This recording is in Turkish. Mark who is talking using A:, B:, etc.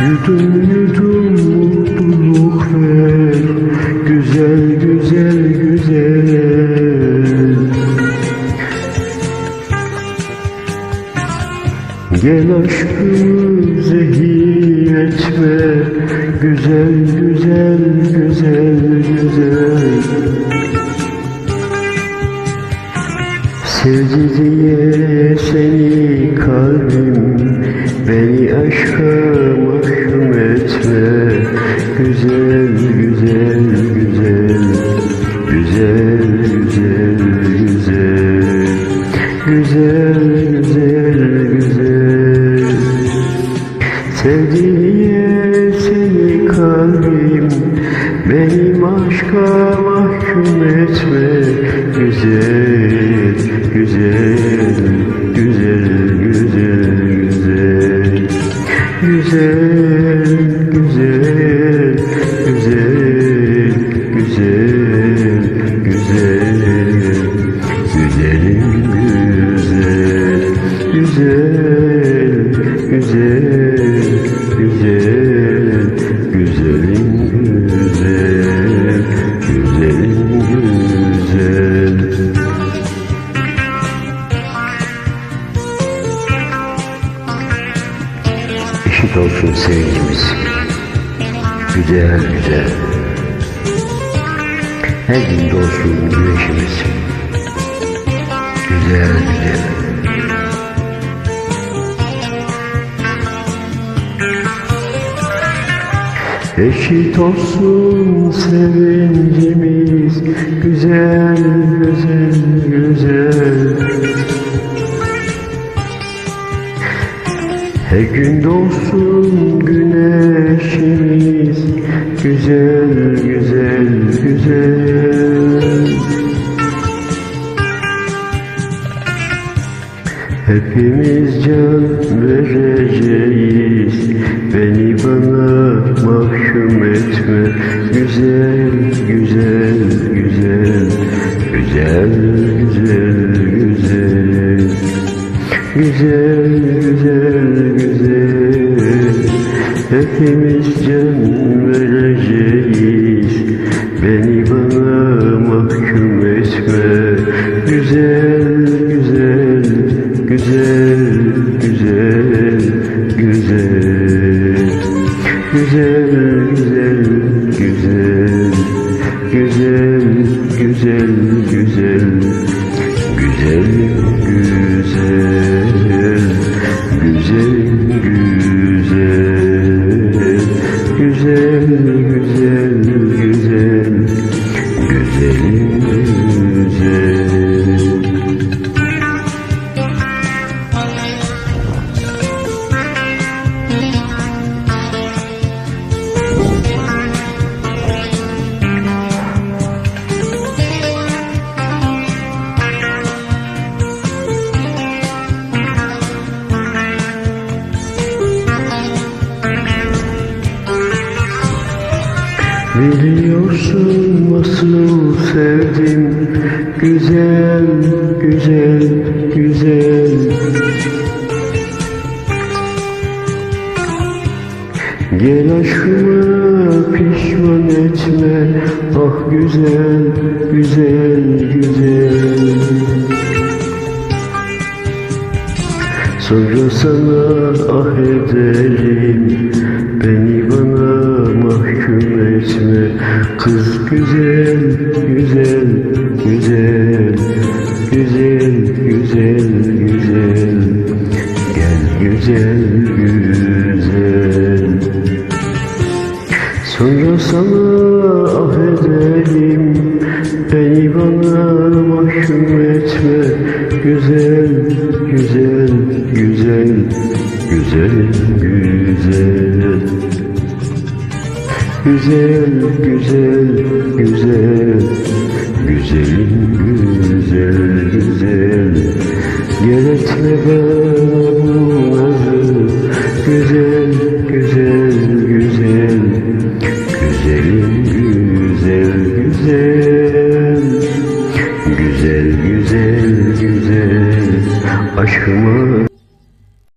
A: Yudum mutluluk ver Güzel güzel güzel. Gel aşkımı zehir etme Güzel güzel güzel güzel. Sevdi diye seni kalbim Beni aşka Güzel güzel güzel. Güzel güzel güzel. Güzel güzel güzel. Sevdiğe seni kalbim Benim aşka güzel, güzel Güzelim güzel, güzel, güzel, güzel, güzelim güzel, güzelim güzel. Eşit olsun sevgimiz, güzel güzel. Her gün doğsun güneşimiz, güzel güzel. Eşit olsun sevincimiz. Güzel, güzel, güzel Her gün doğsun güneşimiz Güzel, güzel, güzel. Hepimiz can vereceğiz Beni bana mahkum etme. Güzel, güzel, güzel Güzel, güzel, Güzel, güzel, güzel. Hepimiz can vereceğiz. Beni bana mahkum etme. Güzel, güzel, güzel, güzel, güzel. Güzel, güzel, güzel. Güzel, güzel, güzel Güzel, Biliyorsun nasıl sevdim? Güzel, güzel, güzel. Gel aşkıma pişman etme. Ah güzel, güzel, güzel. Sonra sana ah ederim. Beni bana etme Kız güzel, güzel, güzel Güzel, güzel, güzel. Gel güzel, güzel. Sonra sana ederim Beni bana mahkum etme. Güzel, güzel, güzel Güzel, güzel Güzel, güzel, güzel. Güzelim güzel, güzel. Gel etme bana